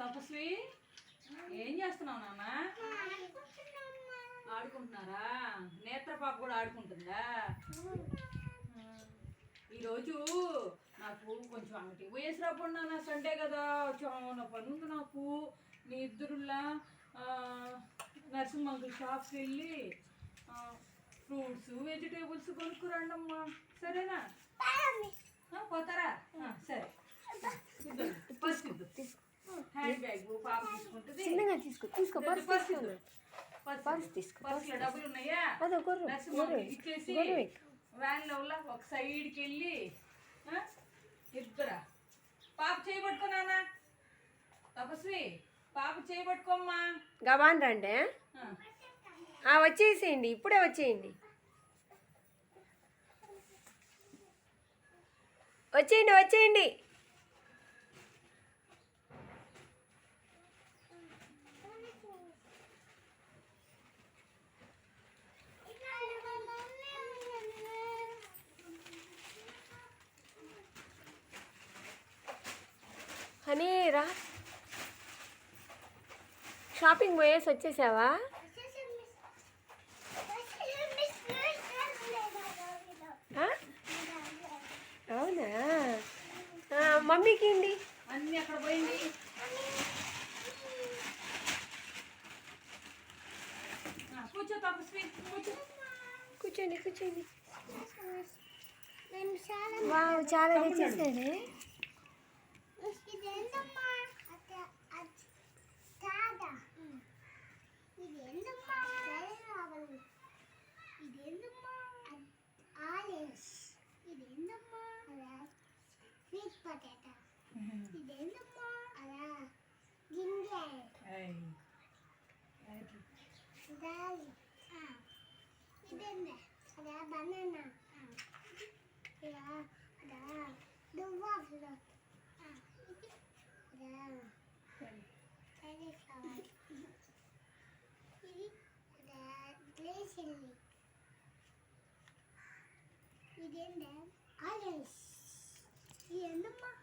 తపస్వి ఏం చేస్తున్నావు నాన్న? ఆడుకుంటున్నారా? నేత్ర పాప కూడా ఆడుకుంటుందా? ఈరోజు నాకు కొంచెం అంగటి పోయేసి రాకుండా నా సండే కదా చాలా పని ఉంది నాకు. మీ ఇద్దరులా నరసింహంకుల్ షాప్కి వెళ్ళి ఫ్రూట్స్ వెజిటేబుల్స్ కొనుక్కురండి అమ్మా సరేనా పోతారా? సరే. ఫస్ట్ హ్యాండ్ బ్యాగ్ పాప తీసుకుంటుంది. తీసుకో తీసుకో పర్స్ పర్స్ తీసుకో. డబ్బులు ఉన్నాయా? ఇచ్చేసి గొర్రె వ్యాన్లో ఉల్ల ఒక సైడ్కి వెళ్ళి పాప చేయబట్టుకోమ్మా గబాన్ రండి వచ్చేసేయండి ఇప్పుడే వచ్చేయండి. వచ్చేయండి వచ్చేయండి. హనీ రా. షాపింగ్ పోయేసి వచ్చేసావా? అవునా? ఆ, మమ్మీకి ఇండి అన్నీ అక్కడ పోయింది? 아빠다. 내 눈물 알아. 닌게. 에이. 아기. 기다리. 아. 이랬네. 내가 바나나. 아. 야, 나 누워 들어. 아. 그래. 빨리 가와. 이리. 나 레슬리. 이랬네. 아저씨. 甜的吗？